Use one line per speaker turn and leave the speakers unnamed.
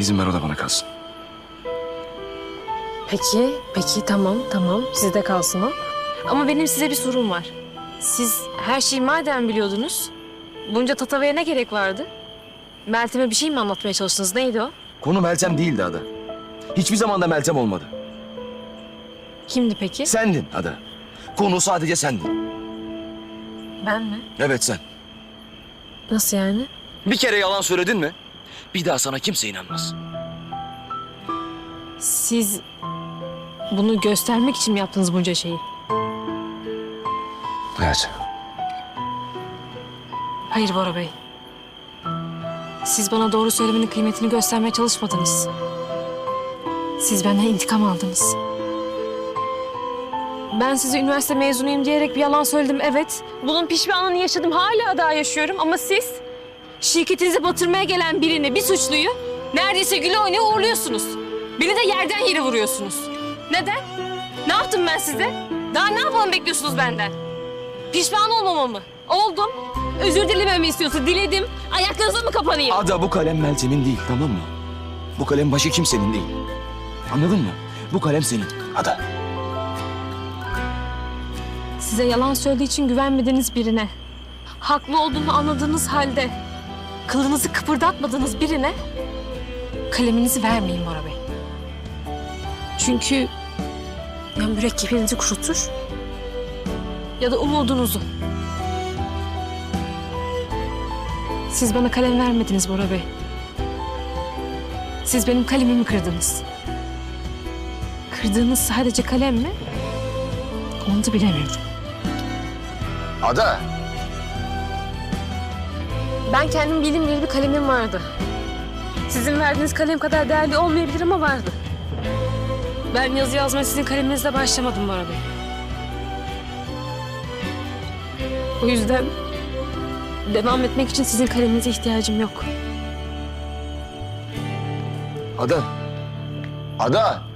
İzin ver o da bana kalsın.
Peki, peki tamam tamam sizde kalsın o. Ama benim size bir sorum var. Siz her şeyi madem biliyordunuz, bunca tatavaya ne gerek vardı? Meltem'e bir şey mi anlatmaya çalıştınız? Neydi o?
Konu Meltem değildi Ada. Hiçbir zaman da Meltem olmadı.
Kimdi peki?
Sendin Ada. Konu sadece sendin.
Ben mi?
Evet sen.
Nasıl yani?
Bir kere yalan söyledin mi? Bir daha sana kimse inanmaz.
Siz bunu göstermek için mi yaptınız bunca şeyi?
Evet.
Hayır Bora Bey. Siz bana doğru söylemenin kıymetini göstermeye çalışmadınız. Siz benden intikam aldınız. Ben size üniversite mezunuyum diyerek bir yalan söyledim evet. Bunun pişmanlığını yaşadım hala daha yaşıyorum ama siz şirketinizi batırmaya gelen birini bir suçluyu neredeyse güle oynaya uğurluyorsunuz. Beni de yerden yere vuruyorsunuz. Neden? Ne yaptım ben size? Daha ne yapmamı bekliyorsunuz benden? Pişman olmamamı. Oldum. Özür dilememi istiyorsa diledim. Ayaklarınıza mı kapanayım?
Ada bu kalem Meltem'in değil tamam mı? Bu kalem başı kimsenin değil. Anladın mı? Bu kalem senin. Ada.
Size yalan söylediği için güvenmediğiniz birine, haklı olduğunu anladığınız halde kılınızı kıpırdatmadığınız birine kaleminizi vermeyin Bora Bey. Çünkü ya mürekkebinizi kurutur ya da umudunuzu. Siz bana kalem vermediniz Bora Bey. Siz benim kalemimi kırdınız. Kırdığınız sadece kalem mi? Onu da bilemiyorum.
Ada.
Ben kendim bileli bir kalemim vardı. Sizin verdiğiniz kalem kadar değerli olmayabilir ama vardı. Ben yazı yazmaya sizin kaleminizle başlamadım Bora Bey. O yüzden devam etmek için sizin kaleminize ihtiyacım yok.
Ada. Ada.